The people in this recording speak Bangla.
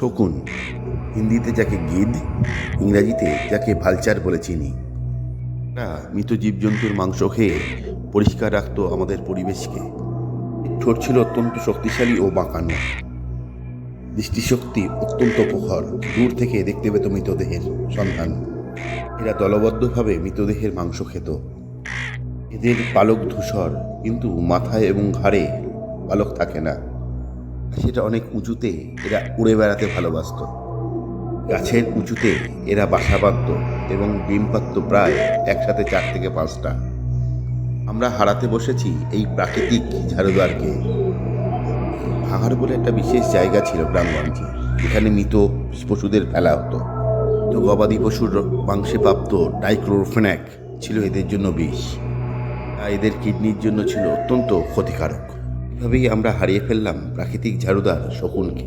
শকুন। হিন্দিতে যাকে গিদ, ইংরাজিতে যাকে ভালচার বলে চিনি। এরা মৃত জীবজন্তুর মাংস খেয়ে পরিষ্কার রাখত আমাদের পরিবেশকে। ঠোঁট ছিল অত্যন্ত শক্তিশালী ও বাঁকানো। দৃষ্টিশক্তি অত্যন্ত প্রখর। দূর থেকে দেখতে পেত মৃতদেহের সন্ধান। এরা দলবদ্ধভাবে মৃতদেহের মাংস খেত। এদের পালক ধূসর, কিন্তু মাথায় এবং ঘাড়ে পালক থাকে না। সেটা অনেক উঁচুতে এরা উড়ে বেড়াতে ভালোবাসত। গাছের উঁচুতে এরা বাসা বাঁধত এবং ডিম পাতত প্রায় একসাথে চার থেকে পাঁচটা। আমরা হারাতে বসেছি এই প্রাকৃতিক ঝাড়ুদারকে। ভাঙার বলে একটা বিশেষ জায়গা ছিল গ্রামগঞ্জে। এখানে মৃত পশুদের ফেলা হতো। তো গবাদি পশুর মাংসে প্রাপ্ত ডাইক্লোরোফেনাক ছিল এদের জন্য বিষ। এদের কিডনির জন্য ছিল অত্যন্ত ক্ষতিকারক। এভাবেই আমরা হারিয়ে ফেললাম প্রাকৃতিক ঝাড়ুদার শকুনকে।